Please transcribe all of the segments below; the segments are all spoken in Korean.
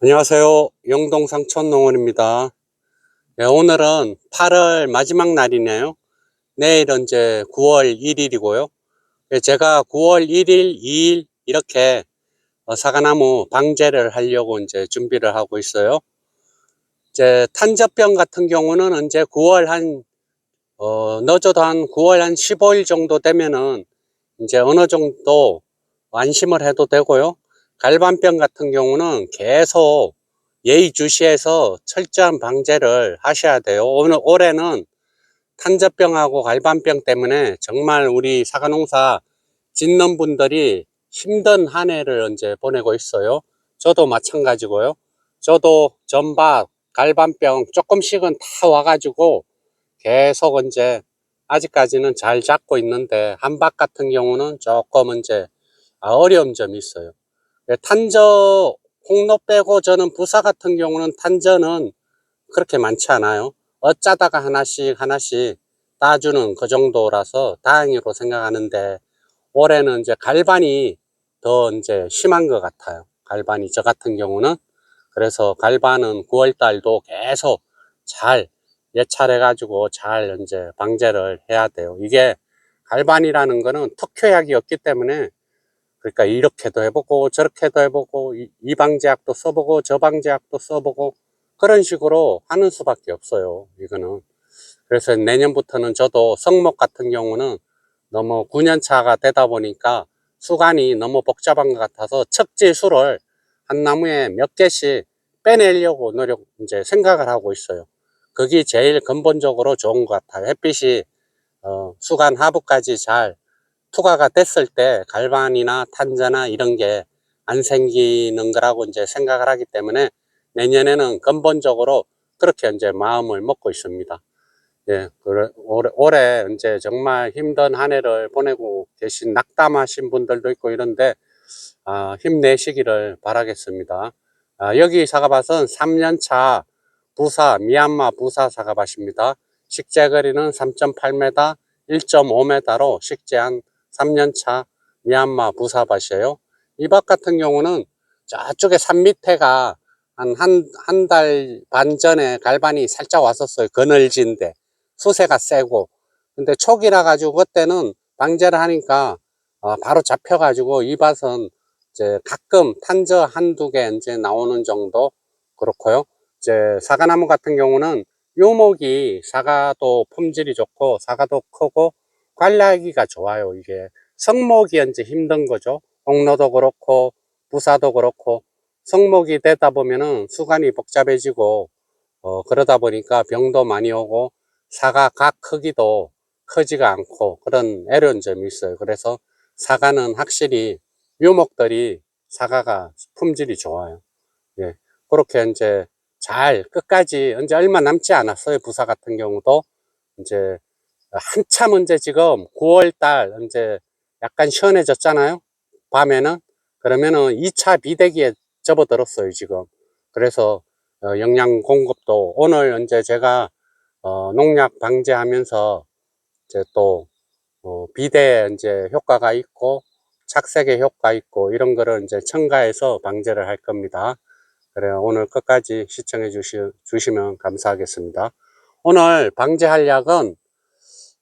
안녕하세요. 영동 상천농원입니다. 네, 오늘은 8월 마지막 날이네요. 내일은 이제 9월 1일이고요. 제가 9월 1일, 2일 이렇게 어, 사과나무 방제를 하려고 이제 준비를 하고 있어요. 이제 탄저병 같은 경우는 이제 9월 한 어, 늦어도 한 9월 한 15일 정도 되면은 이제 어느 정도 안심을 해도 되고요. 갈반병 같은 경우는 계속 예의주시해서 철저한 방제를 하셔야 돼요. 오늘 올해는 탄저병하고 갈반병 때문에 정말 우리 사과농사 짓는 분들이 힘든 한 해를 이제 보내고 있어요. 저도 마찬가지고요. 저도 전박, 갈반병 조금씩은 다 와가지고 계속 이제 아직까지는 잘 잡고 있는데 한박 같은 경우는 조금 이제 어려운 점이 있어요. 예, 탄저 홍로 빼고 저는 부사 같은 경우는 탄저는 그렇게 많지 않아요. 어짜다가 하나씩 하나씩 따주는 그 정도라서 다행히로 생각하는데 올해는 이제 갈반이 더 이제 심한 것 같아요. 갈반이 저 같은 경우는 그래서 갈반은 9월 달도 계속 잘 예찰해 가지고 잘 이제 방제를 해야 돼요. 이게 갈반이라는 거는 특효약이 없기 때문에 그러니까 이렇게도 해보고 저렇게도 해보고 이, 이 방제약도 써보고 저 방제약도 써보고 그런 식으로 하는 수밖에 없어요. 이거는. 그래서 내년부터는 저도 성목 같은 경우는 너무 9년차가 되다 보니까 수간이 너무 복잡한 것 같아서 척지수를 한 나무에 몇 개씩 빼내려고 노력, 이제 생각을 하고 있어요. 그게 제일 근본적으로 좋은 것 같아요. 햇빛이, 어, 수간 하부까지 잘 투과가 됐을 때 갈반이나 탄저나 이런 게 안 생기는 거라고 이제 생각을 하기 때문에 내년에는 근본적으로 그렇게 이제 마음을 먹고 있습니다. 예, 올해, 올해 이제 정말 힘든 한 해를 보내고 계신 낙담하신 분들도 있고 이런데, 아, 힘내시기를 바라겠습니다. 아, 여기 사과밭은 3년차 부사, 미얀마 부사 사과밭입니다. 식재 거리는 3.8m, 1.5m로 식재한 3년차 미얀마 부사밭이에요. 이 밭 같은 경우는 저쪽에 산 밑에가 한, 한, 한 달 반 전에 갈반이 살짝 왔었어요. 그늘진데. 수세가 세고. 근데 초기라 가지고 그때는 방제를 하니까 어, 바로 잡혀가지고 이 밭은 이제 가끔 탄저 한두 개 이제 나오는 정도 그렇고요. 이제 사과나무 같은 경우는 요목이 사과도 품질이 좋고 사과도 크고 관리하기가 좋아요. 이게 성목이 이제 힘든 거죠. 홍로도 그렇고 부사도 그렇고 성목이 되다 보면은 수간이 복잡해지고 어, 그러다 보니까 병도 많이 오고 사과 각 크기도 크지가 않고 그런 애로운 점이 있어요. 그래서 사과는 확실히 묘목들이 사과가 품질이 좋아요. 예. 그렇게 이제 잘 끝까지 이제 얼마 남지 않았어요. 부사 같은 경우도 이제 한참 이제 지금 9월 달 이제 약간 시원해졌잖아요. 밤에는 그러면은 2차 비대기에 접어들었어요 지금. 그래서 어, 영양 공급도 오늘 이제 제가 어, 농약 방제하면서 이제 또 어, 비대 이제 효과가 있고 착색의 효과 있고 이런 거를 이제 첨가해서 방제를 할 겁니다. 그래요. 오늘 끝까지 시청해 주시, 주시면 감사하겠습니다. 오늘 방제할 약은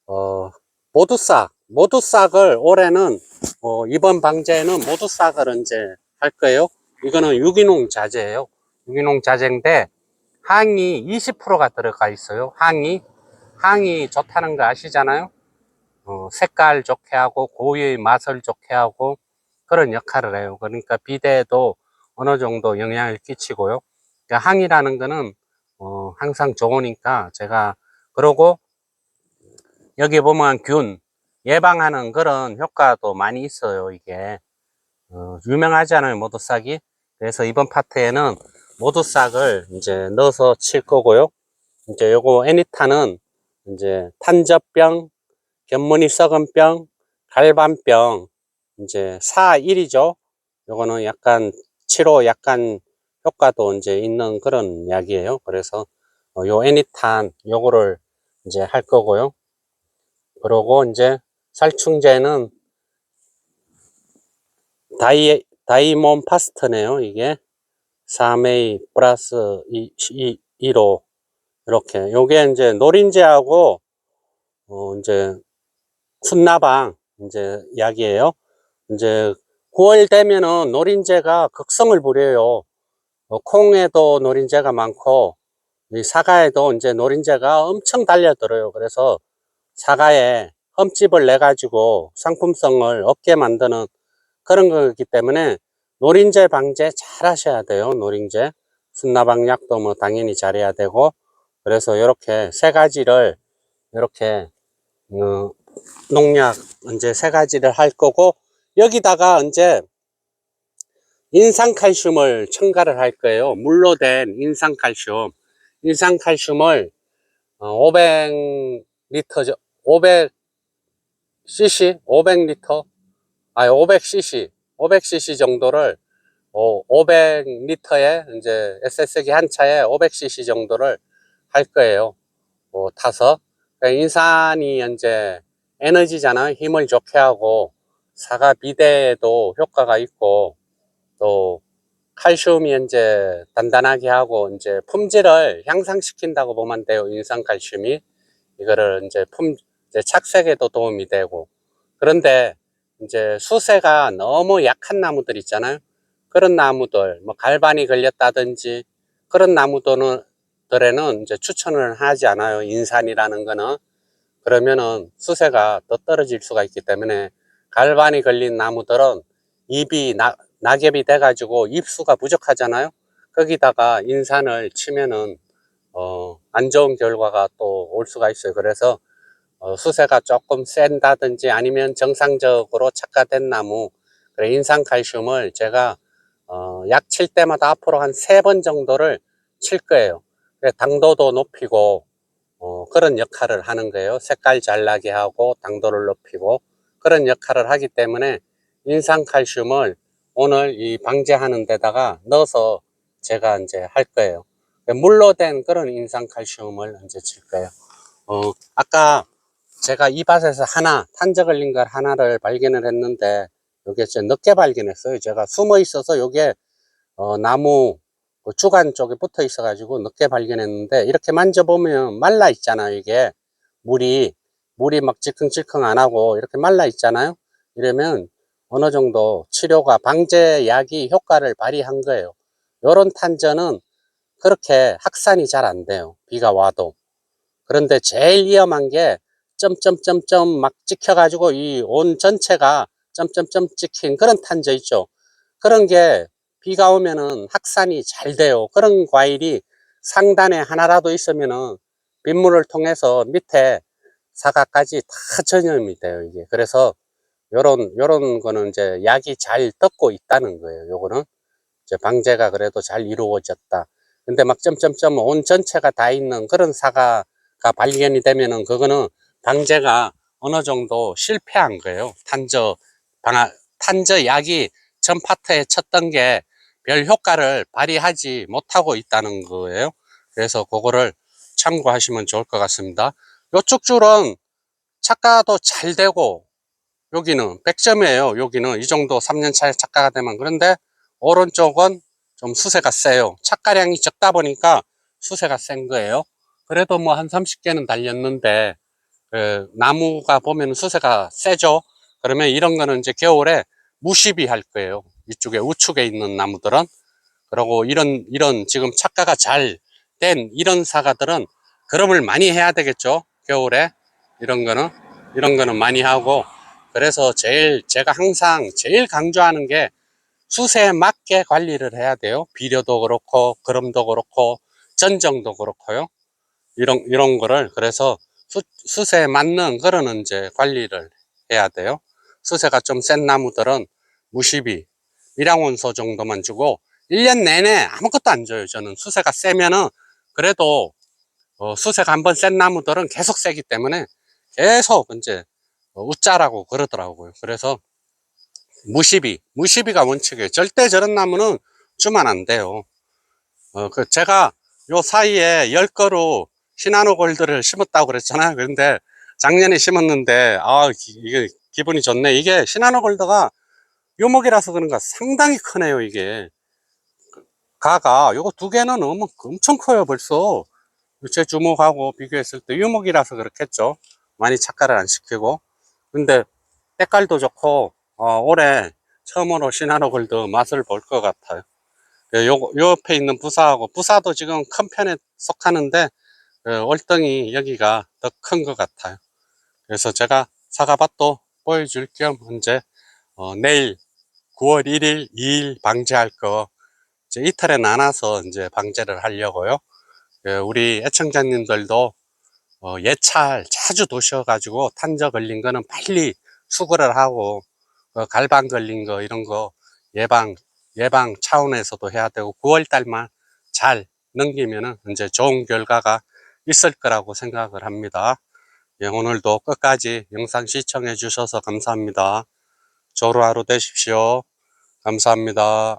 어, 모두싹, 모두싹을 올해는 어, 이번 방제에는 모두싹을 이제 할 거예요. 이거는 유기농 자재예요. 유기농 자재인데 항이 20%가 들어가 있어요. 항이 항이 좋다는 거 아시잖아요. 어, 색깔 좋게 하고 고유의 맛을 좋게 하고 그런 역할을 해요. 그러니까 비대에도 어느 정도 영향을 끼치고요. 그러니까 항이라는 거는 어, 항상 좋으니까 제가 그러고 여기 보면 균 예방하는 그런 효과도 많이 있어요. 이게 어, 유명하잖아요. 모두싹이. 그래서 이번 파트에는 모두싹을 이제 넣어서 칠 거고요. 이제 요거 애니타는 이제 탄저병, 견무늬 썩은 병, 갈반병, 이제 4일이죠. 요거는 약간 치료 약간 효과도 이제 있는 그런 약이에요. 그래서 어, 요 애니탄 요거를 이제 할 거고요. 그러고 이제 살충제는 다이, 다이몬 파스트네요, 이게. 3A 플러스 2, 2, 2로 이렇게 요게 이제 노린재하고 어 이제 쿤나방 이제 약이에요. 이제 9월 되면은 노린재가 극성을 부려요. 어, 콩에도 노린재가 많고 이 사과에도 이제 노린재가 엄청 달려들어요. 그래서 사과에 흠집을 내 가지고 상품성을 얻게 만드는 그런 거기 때문에 노린재 방제 잘 하셔야 돼요. 노린재 순나방 약도 뭐 당연히 잘해야 되고 그래서 이렇게 세 가지를 이렇게 어, 농약 이제 세 가지를 할 거고 여기다가 이제 인산칼슘을 첨가를 할 거예요. 물로 된 인산칼슘. 인산칼슘을 500리터, 500cc, 500리터, 아니 500cc, 500cc 정도를 500리터에 이제 SS기 한 차에 500cc 정도를 할 거예요. 어, 타서 그러니까 인산이 이제 에너지잖아요. 힘을 좋게 하고 사과 비대에도 효과가 있고 또 칼슘이 이제 단단하게 하고 이제 품질을 향상시킨다고 보면 돼요. 인산 칼슘이 이거를 이제 품 이제 착색에도 도움이 되고 그런데 이제 수세가 너무 약한 나무들 있잖아요. 그런 나무들 뭐 갈반이 걸렸다든지 그런 나무들은 이제 추천을 하지 않아요. 인산이라는 거는 그러면은 수세가 더 떨어질 수가 있기 때문에 갈반이 걸린 나무들은 잎이 나, 낙엽이 돼가지고 잎수가 부족하잖아요. 거기다가 인산을 치면은 어, 안 좋은 결과가 또 올 수가 있어요. 그래서 어, 수세가 조금 센다든지 아니면 정상적으로 착화된 나무 그래 인산 칼슘을 제가 어, 약 칠 때마다 앞으로 한 세 번 정도를 칠 거예요. 그래 당도도 높이고 어, 그런 역할을 하는 거예요. 색깔 잘 나게 하고 당도를 높이고 그런 역할을 하기 때문에 인산 칼슘을 오늘 이 방제하는 데다가 넣어서 제가 이제 할 거예요. 물로 된 그런 인산 칼슘을 이제 칠 거예요. 어, 아까 제가 이 밭에서 하나, 탄저 걸린 걸 하나를 발견을 했는데, 요게 제 늦게 발견했어요. 제가 숨어 있어서 요게, 어, 나무 그 주간 쪽에 붙어 있어 가지고 늦게 발견했는데, 이렇게 만져보면 말라 있잖아요, 이게. 물이, 물이 막 질컹질컹 안 하고, 이렇게 말라 있잖아요. 이러면 어느 정도 치료가, 방제약이 효과를 발휘한 거예요. 요런 탄저는 그렇게 확산이 잘 안 돼요. 비가 와도. 그런데 제일 위험한 게 점점점점 막 찍혀가지고 이 온 전체가 점점점 찍힌 그런 탄저 있죠. 그런 게 비가 오면은 확산이 잘 돼요. 그런 과일이 상단에 하나라도 있으면은 빗물을 통해서 밑에 사과까지 다 전염이 돼요. 이게 그래서 요런 요런 거는 이제 약이 잘 떴고 있다는 거예요. 요거는 이제 방제가 그래도 잘 이루어졌다. 근데 막 점점점 온 전체가 다 있는 그런 사과가 발견이 되면은 그거는 방제가 어느 정도 실패한 거예요. 탄저 방아 탄저 약이 전 파트에 쳤던 게 별 효과를 발휘하지 못하고 있다는 거예요. 그래서 그거를 참고하시면 좋을 것 같습니다. 요쪽 줄은 착가도 잘 되고 여기는 100점이에요. 여기는 이 정도 3년차에 착가가 되면 그런데 오른쪽은 좀 수세가 세요. 착가량이 적다 보니까 수세가 센 거예요. 그래도 뭐 한 30개는 달렸는데 그 나무가 보면 수세가 세죠. 그러면 이런 거는 이제 겨울에 무시비 할 거예요. 이쪽에 우측에 있는 나무들은. 그리고 이런 이런 지금 착가가 잘 된 이런 사과들은 그럼을 많이 해야 되겠죠. 겨울에 이런 거는 이런 거는 많이 하고 그래서 제일 제가 항상 제일 강조하는 게 수세에 맞게 관리를 해야 돼요. 비료도 그렇고 그름도 그렇고 전정도 그렇고요. 이런 이런 거를 그래서 수, 수세에 맞는 그런 이제 관리를 해야 돼요. 수세가 좀 센 나무들은 무시비, 미량원소 정도만 주고 1년 내내 아무것도 안 줘요. 저는 수세가 세면은 그래도 어, 수세가 한 번 센 나무들은 계속 세기 때문에 계속 이제 어, 웃자라고 그러더라고요. 그래서 무시비, 무시비가 원칙이에요. 절대 저런 나무는 주면 안 돼요. 어, 그 제가 요 사이에 열 거로 시나노 골드를 심었다고 그랬잖아요. 그런데 작년에 심었는데 아 이게 기분이 좋네. 이게 시나노 골드가 요목이라서 그런가 상당히 크네요. 이게 가가 요거 두 개는 엄- 엄청 커요 벌써 제 주목하고 비교했을 때 유목이라서 그렇겠죠 많이 착가를 안 시키고 근데 때깔도 좋고 어, 올해 처음으로 시나로 골드 맛을 볼 것 같아요 예, 요, 요 옆에 있는 부사하고 부사도 지금 큰 편에 속하는데 어, 월등히 여기가 더 큰 것 같아요. 그래서 제가 사과밭도 보여줄 겸 이제 어, 내일 9월 1일 2일 방제할 거 이제 이틀에 나눠서 이제 방제를 하려고요. 예, 우리 애청자님들도 어, 예찰 자주 도셔가지고 탄저 걸린 거는 빨리 수거를 하고 어, 갈방 걸린 거 이런 거 예방 예방 차원에서도 해야 되고 9월 달만 잘 넘기면은 이제 좋은 결과가 있을 거라고 생각을 합니다. 예, 오늘도 끝까지 영상 시청해 주셔서 감사합니다. 좋은 하루 되십시오. 감사합니다.